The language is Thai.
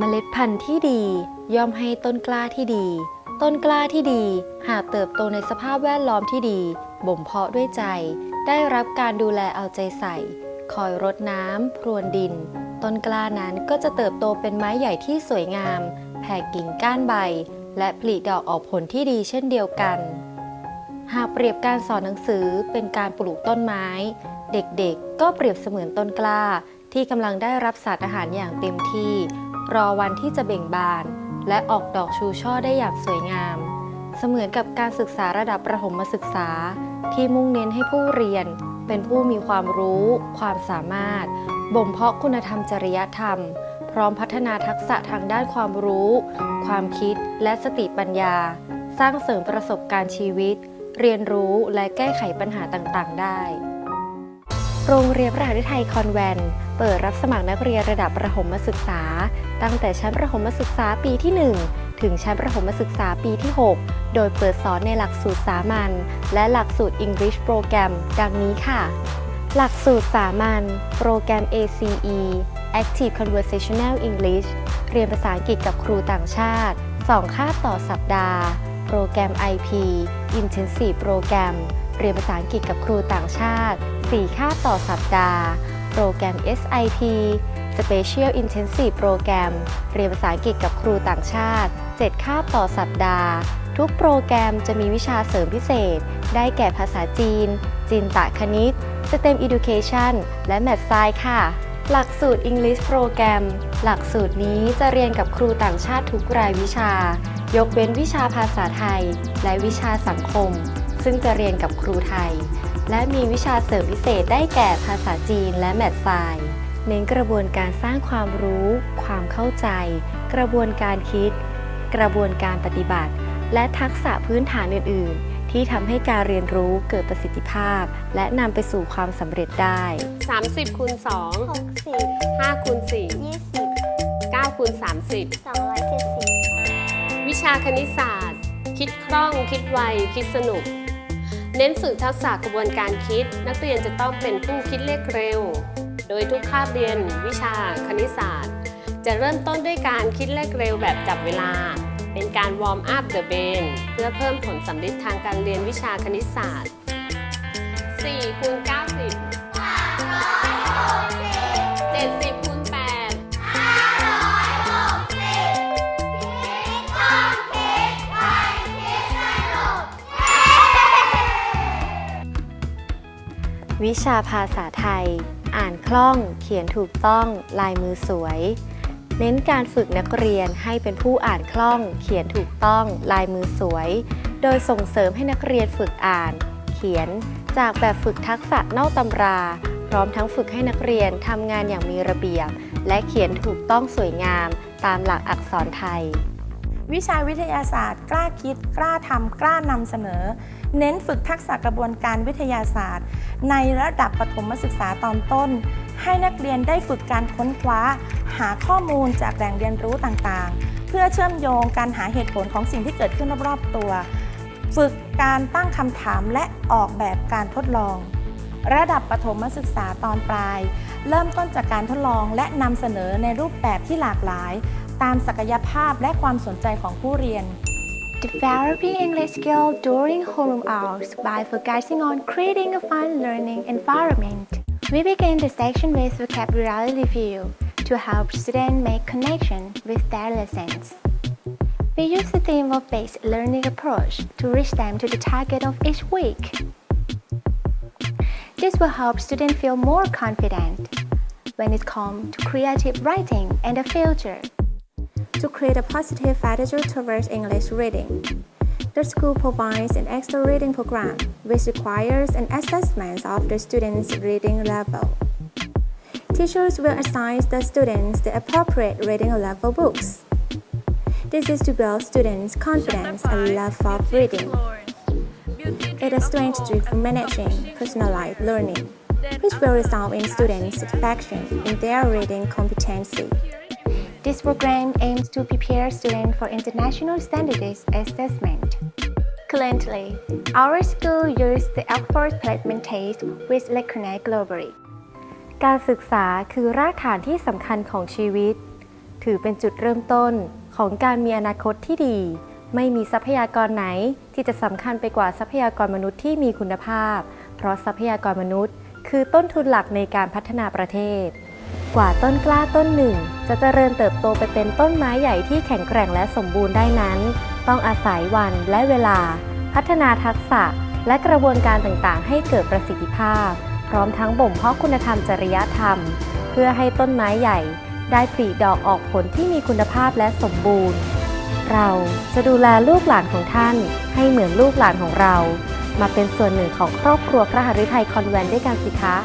เมล็ดพันธุ์ที่ดี ย่อมให้ต้นกล้าที่ดี ต้นกล้าที่ดี หากเติบโตในสภาพแวดล้อมที่ดี บ่มเพาะด้วยใจ ได้รับการดูแลเอาใจใส่ คอยรดน้ำพรวนดิน ต้นกล้านั้นก็จะเติบโตเป็นไม้ใหญ่ที่สวยงาม แผ่กิ่งก้านใบ และผลิดอกออกผลที่ดีเช่นเดียวกัน หากเปรียบการสอนหนังสือเป็นการปลูกต้นไม้ เด็กๆก็เปรียบเสมือนต้นกล้า ที่กำลังได้รับสารอาหารอย่างเต็มที่ รอวันที่จะเบ่งบาน และออกดอกชูช่อได้อย่างสวยงาม เสมือนกับการศึกษาระดับประถมศึกษา ที่มุ่งเน้นให้ผู้เรียน เป็นผู้มีความรู้ ความสามารถ บ่มเพาะคุณธรรมจริยธรรม พร้อมพัฒนาทักษะทางด้านความรู้ ความคิดและสติปัญญา สร้างเสริมประสบการณ์ชีวิต เรียนรู้และแก้ไขปัญหาต่างๆ ได้ โรงเรียนพระหฤทัยคอนแวนต์ เปิดรับสมัครนักเรียนระดับประถมศึกษา ตั้งแต่ชั้นประถมศึกษาปีที่ 1 ถึงชั้นประถมศึกษาปีที่ 6 โดยเปิดสอนในหลักสูตรสามัญและหลักสูตร English Program ดังนี้ค่ะ หลักสูตรสามัญโปรแกรม ACE Active Conversational English เรียนภาษาอังกฤษกับครูต่างชาติ 2คาบต่อสัปดาห์ โปรแกรม IP Intensive Program เรียนภาษาอังกฤษกับครูต่างชาติ 4คาบต่อสัปดาห์ โปรแกรม SIP Special Intensive Program เรียนภาษาอังกฤษกับครูต่างชาติ 7 คาบต่อสัปดาห์ ทุกโปรแกรมจะมีวิชาเสริมพิเศษ ได้แก่ภาษาจีนจินตะคณิต STEM Education และ Math Science ค่ะ หลักสูตร English Program หลักสูตรนี้จะเรียนกับครูต่างชาติทุกรายวิชา ยกเว้นวิชาภาษาไทย และวิชาสังคม ซึ่งจะเรียนกับครูไทย และมีวิชาเสริมพิเศษได้แก่ภาษาจีนและแมทไซน์เน้นกระบวนการสร้างความรู้ ความเข้าใจ กระบวนการคิด กระบวนการปฏิบัติ และทักษะพื้นฐานอื่น ๆ ที่ทำให้การเรียนรู้เกิดประสิทธิภาพ และนำไปสู่ความสำเร็จได้ 30คูณ2หกสิบ5คูณ4ยี่สิบ9คูณ30สองร้อยเจ็ดสิบวิชาคณิตศาสตร์ คิดคล่อง คิดไว คิดสนุก เน้นฝึกทักษะกระบวนการคิด นักเรียนจะต้องเป็นผู้คิดเลขเร็ว โดยทุกคาบเรียนวิชาคณิตศาสตร์ จะเริ่มต้นด้วยการคิดเลขเร็วแบบจับเวลา เป็นการวอร์มอัพเดอะเบนเพื่อเพิ่มผลสำลิดทางการเรียนวิชาคณิตศาสตร์4คูณ90 วิชาภาษาไทย อ่านคล่อง เขียนถูกต้อง ลายมือสวย เน้นการฝึกนักเรียนให้เป็นผู้อ่านคล่อง เขียนถูกต้อง ลายมือสวย โดยส่งเสริมให้นักเรียนฝึกอ่าน เขียน จากแบบฝึกทักษะนอกตำรา พร้อมทั้งฝึกให้นักเรียนทำงานอย่างมีระเบียบ และเขียนถูกต้องสวยงาม ตามหลักอักษรไทยวิชาวิทยาศาสตร์ กล้าคิด กล้าทำกล้านำเสนอ เน้นฝึกทักษะกระบวนการวิทยาศาสตร์ ในระดับประถมศึกษาตอนต้น ให้นักเรียนได้ฝึกการค้นคว้า หาข้อมูลจากแหล่งเรียนรู้ต่างๆ เพื่อเชื่อมโยงการหาเหตุผลของสิ่งที่เกิดขึ้นรอบๆตัว ฝึกการตั้งคำถามและออกแบบการทดลอง ระดับประถมศึกษาตอนปลาย เริ่มต้นจากการทดลองและนำเสนอในรูปแบบที่หลากหลาย ตามศักยภาพและความสนใจของผู้เรียน Developing English skills during homeroom hours by focusing on creating a fun learning environment. We begin the section with vocabulary review to help students make connection with their lessons. We use the theme-based learning approach to reach them to the target of each week. This will help students feel more confident when it comes to creative writing in the future. To create a positive attitude towards English reading. The school provides an extra reading program which requires an assessment of the student's reading level. Teachers will assign the students the appropriate reading level books. This is to build students' confidence and love of reading. It is strategy for managing personalized learning, which will result in students' satisfaction in their reading competency. This program aims to prepare students for international standards assessment. Currently, our school uses the Oxford Placement Test which recognized globally. การศึกษาคือรากฐานที่สำคัญของชีวิตถถือเป็นจุดเริ่มต้นของการมีอนาคตที่ดี ไม่มีทรัพยากรไหนที่จะสำคัญไปกว่าทรัพยากรมนุษย์ที่มีคุณภาพ เพราะทรัพยากรมนุษย์ คือต้นทุนหลักในการพัฒนาประเทศ กว่าต้นกล้าต้นหนึ่ง จะเจริญเติบโตไปเป็นต้นไม้ใหญ่ที่แข็งแกร่งและสมบูรณ์ได้นั้น ต้องอาศัยวันและเวลา พัฒนาทักษะ และกระบวนการต่างๆ ให้เกิดประสิทธิภาพ พร้อมทั้งบ่มเพาะคุณธรรมจริยธรรม เพื่อให้ต้นไม้ใหญ่ ได้ผลิดอกออกผลที่มีคุณภาพและสมบูรณ์ เราจะดูแลลูกหลานของท่าน ให้เหมือนลูกหลานของเรา มาเป็นส่วนหนึ่งของครอบครัวพระหฤทัยคอนแวนต์ด้วยกันสิคะ